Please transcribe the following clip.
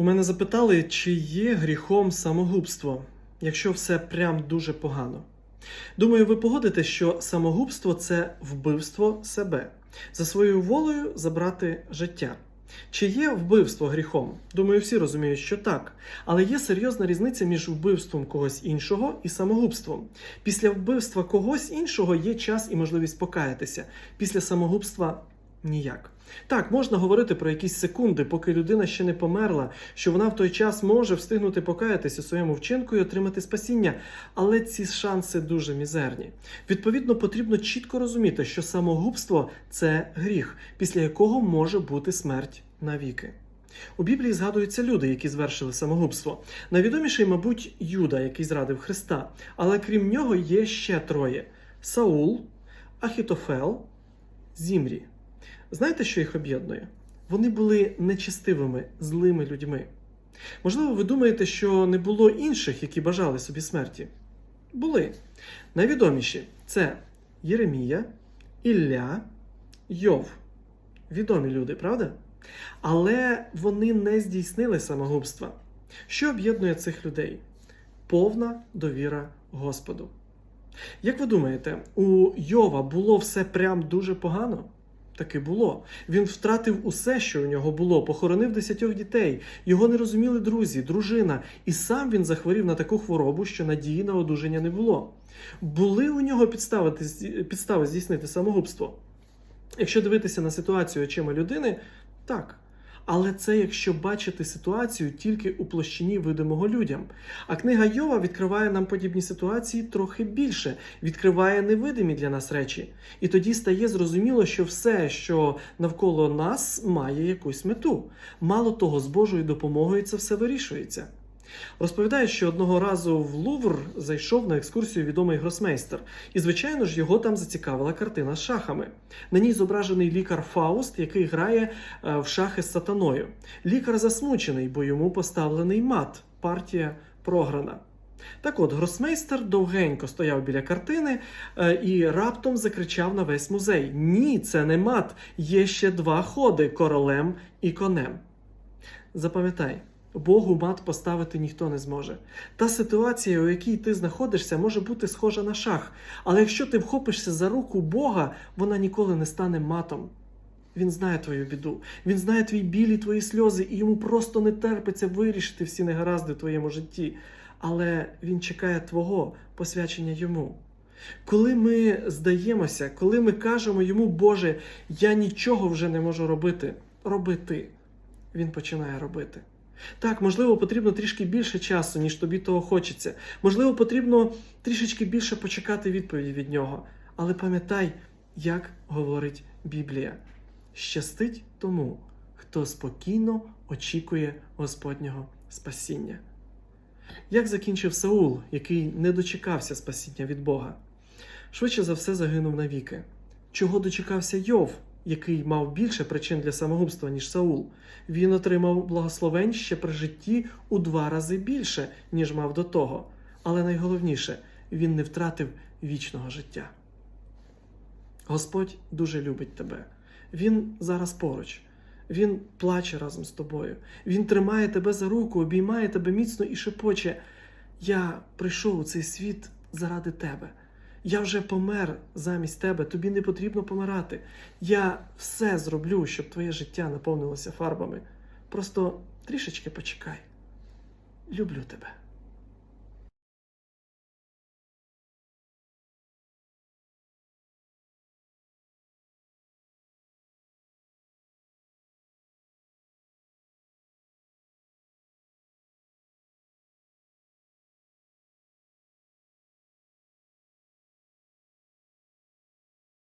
У мене запитали, чи є гріхом самогубство, якщо все прям дуже погано. Думаю, ви погодите, що самогубство це вбивство себе, за своєю волею забрати життя. Чи є вбивство гріхом? Думаю, всі розуміють, що так. Але є серйозна різниця між вбивством когось іншого і самогубством. Після вбивства когось іншого є час і можливість покаятися. Після самогубства ніяк. Так, можна говорити про якісь секунди, поки людина ще не померла, що вона в той час може встигнути покаятися своєму вчинку і отримати спасіння, але ці шанси дуже мізерні. Відповідно, потрібно чітко розуміти, що самогубство це гріх, після якого може бути смерть навіки. У Біблії згадуються люди, які звершили самогубство. Найвідоміший, мабуть, Юда, який зрадив Христа. Але крім нього є ще троє: Саул, Ахітофел, Зімрі. Знаєте, що їх об'єднує? Вони були нечестивими, злими людьми. Можливо, ви думаєте, що не було інших, які бажали собі смерті? Були. Найвідоміші це Єремія, Ілля, Йов. Відомі люди, правда? Але вони не здійснили самогубства. Що об'єднує цих людей? Повна довіра Господу. Як ви думаєте, у Йова було все прям дуже погано? Таки було. Він втратив усе, що у нього було, похоронив десятьох дітей. Його не розуміли друзі, дружина, і сам він захворів на таку хворобу, що надії на одужання не було. Були у нього підстави, підстави здійснити самогубство. Якщо дивитися на ситуацію очима людини, так. Але це якщо бачити ситуацію тільки у площині видимого людям. А книга Йова відкриває нам подібні ситуації трохи більше, відкриває невидимі для нас речі. І тоді стає зрозуміло, що все, що навколо нас, має якусь мету. Мало того, з Божою допомогою це все вирішується. Розповідає, що одного разу в Лувр зайшов на екскурсію відомий гросмейстер, і, звичайно ж, його там зацікавила картина з шахами. На ній зображений лікар Фауст, який грає е, в шахи з сатаною. Лікар засмучений, бо йому поставлений мат. Партія програна. Так от, гросмейстер довгенько стояв біля картини е, і раптом закричав на весь музей: Ні, це не мат, є ще два ходи королем і конем. Запам'ятай. Богу мат поставити ніхто не зможе. Та ситуація, у якій ти знаходишся, може бути схожа на шах, але якщо ти вхопишся за руку Бога, вона ніколи не стане матом. Він знає твою біду, він знає твій біль і твої сльози, і йому просто не терпиться вирішити всі негаразди в твоєму житті. Але він чекає твого посвячення йому. Коли ми здаємося, коли ми кажемо йому, Боже, я нічого вже не можу робити, роби ти, він починає робити. Так, можливо, потрібно трішки більше часу, ніж тобі того хочеться. Можливо, потрібно трішечки більше почекати відповіді від нього. Але пам'ятай, як говорить Біблія: щастить тому, хто спокійно очікує Господнього спасіння. Як закінчив Саул, який не дочекався спасіння від Бога? Швидше за все загинув навіки. Чого дочекався Йов? Який мав більше причин для самогубства, ніж Саул, він отримав благословень ще при житті у два рази більше, ніж мав до того. Але найголовніше, він не втратив вічного життя. Господь дуже любить тебе. Він зараз поруч. Він плаче разом з тобою. Він тримає тебе за руку, обіймає тебе міцно і шепоче. Я прийшов у цей світ заради тебе. Я вже помер замість тебе, тобі не потрібно помирати. Я все зроблю, щоб твоє життя наповнилося фарбами. Просто трішечки почекай. Люблю тебе.